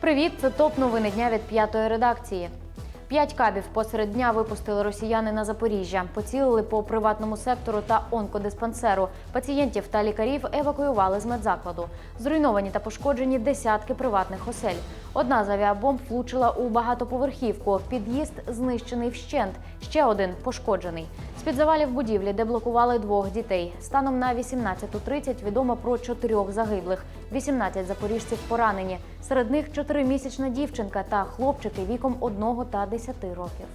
Привіт, це топ новини дня від п'ятої редакції. П'ять кабів посеред дня випустили росіяни на Запоріжжя. Поцілили по приватному сектору та онкодиспансеру. Пацієнтів та лікарів евакуювали з медзакладу. Зруйновані та пошкоджені десятки приватних осель. Одна з авіабомб влучила у багатоповерхівку. Під'їзд знищений вщент. Ще один пошкоджений. З-під завалів будівлі, де блокували двох дітей. Станом на 18.30 відомо про чотирьох загиблих. 18 запоріжців поранені. Серед них чотиримісячна дівчинка та хлопчики віком 1 та 10 років.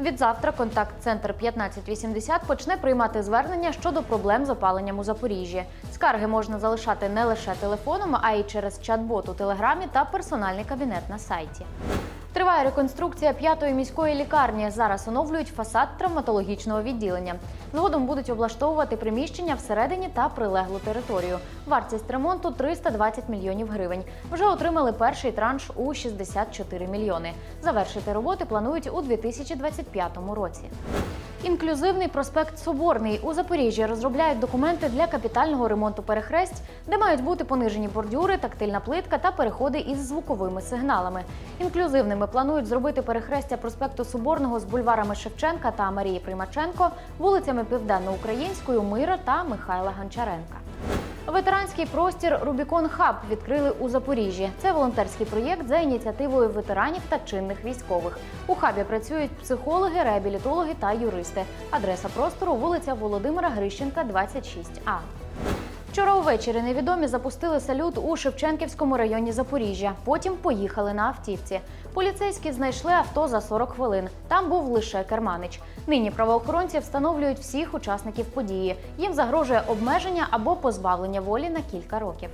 Відзавтра контакт-центр 1580 почне приймати звернення щодо проблем з опаленням у Запоріжжі. Скарги можна залишати не лише телефоном, а й через чат-бот у телеграмі та персональний кабінет на сайті. Триває реконструкція п'ятої міської лікарні. Зараз оновлюють фасад травматологічного відділення. Згодом будуть облаштовувати приміщення всередині та прилеглу територію. Вартість ремонту 320 мільйонів гривень. Вже отримали перший транш у 64 мільйони. Завершити роботи планують у 2025 році. Інклюзивний проспект Соборний у Запоріжжі розробляють документи для капітального ремонту перехресть, де мають бути понижені бордюри, тактильна плитка та переходи із звуковими сигналами. Інклюзивними планують зробити перехрестя проспекту Соборного з бульварами Шевченка та Марії Примаченко, вулицями Південноукраїнською, Мира та Михайла Гончаренка. Ветеранський простір Рубікон Хаб відкрили у Запоріжжі. Це волонтерський проєкт за ініціативою ветеранів та чинних військових. У хабі працюють психологи, реабілітологи та юристи. Адреса простору вулиця Володимира Грищенка, 26А. Вчора увечері невідомі запустили салют у Шевченківському районі Запоріжжя. Потім поїхали на автівці. Поліцейські знайшли авто за 40 хвилин. Там був лише керманич. Нині правоохоронці встановлюють всіх учасників події. Їм загрожує обмеження або позбавлення волі на кілька років.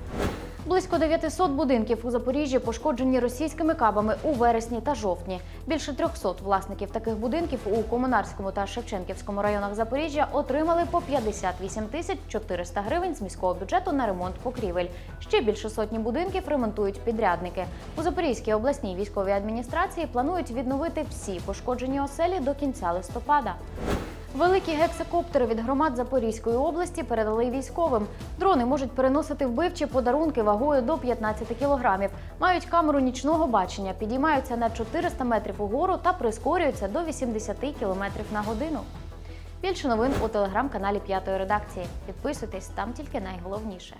Близько 900 будинків у Запоріжжі пошкоджені російськими кабами у вересні та жовтні. Більше 300 власників таких будинків у Комунарському та Шевченківському районах Запоріжжя отримали по 58 тисяч 400 гривень з міського бюджету на ремонт покрівель. Ще більше сотні будинків ремонтують підрядники. У Запорізькій обласній військовій адміністрації планують відновити всі пошкоджені оселі до кінця листопада. Великі гексакоптери від громад Запорізької області передали військовим. Дрони можуть переносити вбивчі подарунки вагою до 15 кілограмів. Мають камеру нічного бачення, підіймаються на 400 метрів угору та прискорюються до 80 кілометрів на годину. Більше новин у телеграм-каналі П'ятої редакції. Підписуйтесь там тільки найголовніше.